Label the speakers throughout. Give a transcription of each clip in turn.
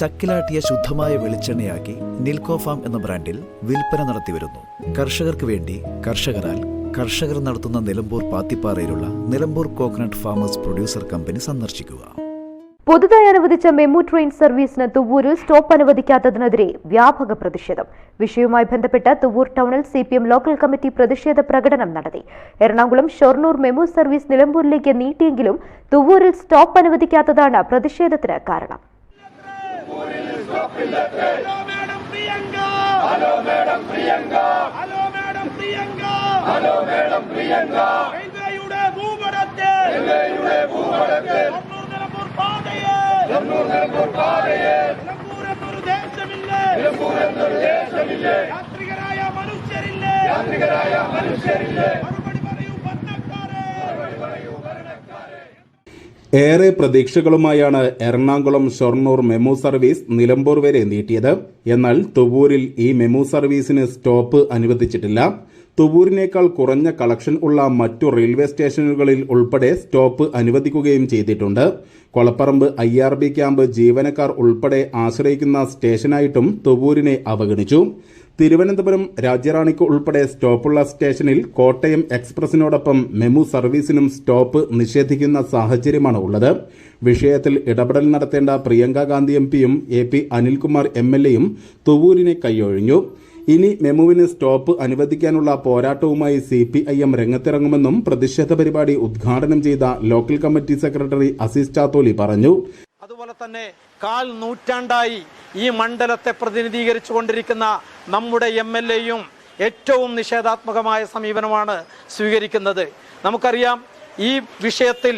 Speaker 1: ചക്കിലാട്ടിയ ശുദ്ധമായ വെളിച്ചെണ്ണയാക്കി നിൽക്കോ ഫാം എന്ന ബ്രാൻഡിൽ വിൽപ്പന നടത്തിവരുന്നു കർഷകർക്ക് വേണ്ടി കർഷകരാൽ കർഷകർ നടത്തുന്ന Nilambur പാത്തിപ്പാറയിലുള്ള Nilambur coconut farmers producer company സന്ദർശിക്കുക.
Speaker 2: പുതുതായി അനുവദിച്ച മെമു ട്രെയിൻ സർവീസിന് തുവ്വൂരിൽ സ്റ്റോപ്പ് അനുവദിക്കാത്തതിനെതിരെ വ്യാപക പ്രതിഷേധം. വിഷയവുമായി ബന്ധപ്പെട്ട് തുവൂർ ടൗണിൽ സി ലോക്കൽ കമ്മിറ്റി പ്രതിഷേധ പ്രകടനം നടത്തി. എറണാകുളം ഷൊർണൂർ മെമു സർവീസ് നിലമ്പൂരിലേക്ക് നീട്ടിയെങ്കിലും തുവൂരിൽ സ്റ്റോപ്പ് അനുവദിക്കാത്തതാണ് പ്രതിഷേധത്തിന് കാരണം.
Speaker 3: Hello madam Priyanka hello madam Priyanka hello madam Priyanka hello madam Priyanka റെയിൽവേയുടെ ഭൂപടത്തെ റെയിൽവേയുടെ ഭൂപടത്തെ നിലമ്പൂർ പാതയെ നിലമ്പൂർ നിലമ്പൂർ പാതയെ നിലമ്പൂർ എന്നൊരു ദേശമില്ലേ നിലമ്പൂർ എന്നൊരു ദേശമില്ലേ യാത്രികരായ മനുഷ്യരില്ലേ യാത്രികരായ മനുഷ്യരില്ലേ മറുപടി പറയൂ ഭരണക്കാരെ മറുപടി പറയൂ ഭരണക്കാരെ
Speaker 4: ഏറെ പ്രതീക്ഷകളുമായാണ് എറണാകുളം ഷൊർണൂർ മെമു സർവീസ് നിലമ്പൂർ വരെ നീട്ടിയത്. എന്നാൽ തുവൂരിൽ ഈ മെമു സർവീസിന് സ്റ്റോപ്പ് അനുവദിച്ചിട്ടില്ല. തുവൂരിനേക്കാൾ കുറഞ്ഞ കളക്ഷൻ ഉള്ള മറ്റു റെയിൽവേ സ്റ്റേഷനുകളിൽ ഉൾപ്പെടെ സ്റ്റോപ്പ് അനുവദിക്കുകയും ചെയ്തിട്ടുണ്ട്. Kolapparambu I R B camp ജീവനക്കാർ ഉൾപ്പെടെ ആശ്രയിക്കുന്ന സ്റ്റേഷനായിട്ടും തുവൂരിനെ അവഗണിച്ചു. തിരുവനന്തപുരം രാജ്യറാണിക്ക് ഉൾപ്പെടെ സ്റ്റോപ്പുള്ള സ്റ്റേഷനിൽ കോട്ടയം എക്സ്പ്രസിനോടൊപ്പം മെമു സർവീസിനും സ്റ്റോപ്പ് നിഷേധിക്കുന്ന സാഹചര്യമാണ് ഉള്ളത്. വിഷയത്തിൽ ഇടപെടൽ നടത്തേണ്ട പ്രിയങ്ക ഗാന്ധി എം പിയും A P Anilkumar M L എയും തുവൂരിനെ കൈയൊഴിഞ്ഞു. ഇനി മെമുവിന് സ്റ്റോപ്പ് അനുവദിക്കാനുള്ള പോരാട്ടവുമായി സി പി ഐ എം രംഗത്തിറങ്ങുമെന്നും പ്രതിഷേധ പരിപാടി ഉദ്ഘാടനം ചെയ്ത local committee secretary Azeez Chatholi പറഞ്ഞു.
Speaker 5: അതുപോലെ തന്നെ കാൽ നൂറ്റാണ്ടായി ഈ മണ്ഡലത്തെ പ്രതിനിധീകരിച്ചു കൊണ്ടിരിക്കുന്ന നമ്മുടെ എം എൽ എയും ഏറ്റവും നിഷേധാത്മകമായ സമീപനമാണ് സ്വീകരിക്കുന്നത്. നമുക്കറിയാം ഈ വിഷയത്തിൽ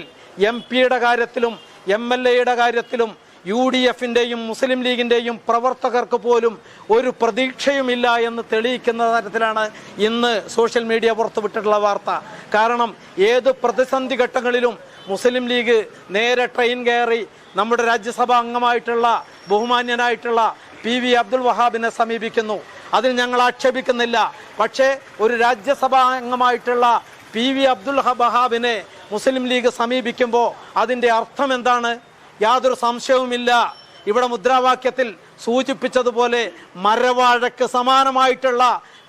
Speaker 5: എം പിയുടെ കാര്യത്തിലും എം എൽ എയുടെ കാര്യത്തിലും യു ഡി എഫിന്റെയും മുസ്ലിം ലീഗിന്റെയും പ്രവർത്തകർക്ക് പോലും ഒരു പ്രതീക്ഷയുമില്ല എന്ന് തെളിയിക്കുന്ന തരത്തിലാണ് ഇന്ന് സോഷ്യൽ മീഡിയ പുറത്തുവിട്ടിട്ടുള്ള വാർത്ത. കാരണം ഏത് പ്രതിസന്ധി ഘട്ടങ്ങളിലും മുസ്ലിം ലീഗ് നേരെ ട്രെയിൻ കയറി നമ്മുടെ രാജ്യസഭാ അംഗമായിട്ടുള്ള ബഹുമാന്യനായിട്ടുള്ള പി വി അബ്ദുൽ വഹാബിനെ സമീപിക്കുന്നു. അതിൽ ഞങ്ങൾ ആക്ഷേപിക്കുന്നില്ല. പക്ഷേ ഒരു രാജ്യസഭാ അംഗമായിട്ടുള്ള പി വി അബ്ദുൽ വഹാബിനെ മുസ്ലിം ലീഗ് സമീപിക്കുമ്പോൾ അതിന്റെ അർത്ഥം എന്താണ്? യാതൊരു സംശയവുമില്ല. ഇവിടെ മുദ്രാവാക്യത്തിൽ സൂചിപ്പിച്ചതുപോലെ മരവാഴക്ക് സമാനമായിട്ടുള്ള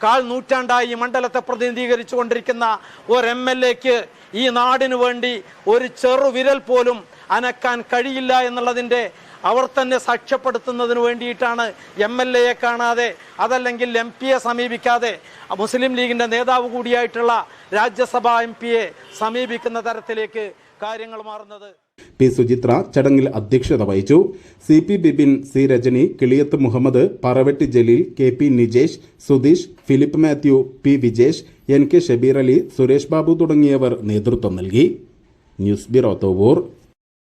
Speaker 5: കാൽ നൂറ്റാണ്ടായി മണ്ഡലത്തെ പ്രതിനിധീകരിച്ചു കൊണ്ടിരിക്കുന്ന ഒരു എം എൽ എക്ക് ഈ നാടിനു വേണ്ടി ഒരു ചെറു വിരൽ പോലും അനക്കാൻ കഴിയില്ല എന്നുള്ളതിന്റെ അവർ തന്നെ സാക്ഷ്യപ്പെടുത്തുന്നതിന് വേണ്ടിയിട്ടാണ് എം എൽ എയെ കാണാതെ അതല്ലെങ്കിൽ എം പിയെ സമീപിക്കാതെ മുസ്ലിം ലീഗിന്റെ നേതാവ് കൂടിയായിട്ടുള്ള രാജ്യസഭാ എം പിയെ സമീപിക്കുന്ന തരത്തിലേക്ക് കാര്യങ്ങൾ മാറുന്നത്.
Speaker 4: പി സുചിത്ര ചടങ്ങിൽ അധ്യക്ഷത വഹിച്ചു. C P Bibin C Rajani Kiliyath Muhammad Paravetti Jaleel K P Nijesh Sudheesh Philip Mathew P Vijesh N K Shabeer Ali Suresh Babu തുടങ്ങിയവർ നേതൃത്വം നൽകി. ന്യൂസ് ബ്യൂറോ തോവൂർ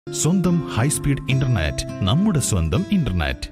Speaker 6: സ്വന്തം ഹൈസ്പീഡ് ഇന്റർനെറ്റ് നമ്മുടെ സ്വന്തം ഇന്റർനെറ്റ്.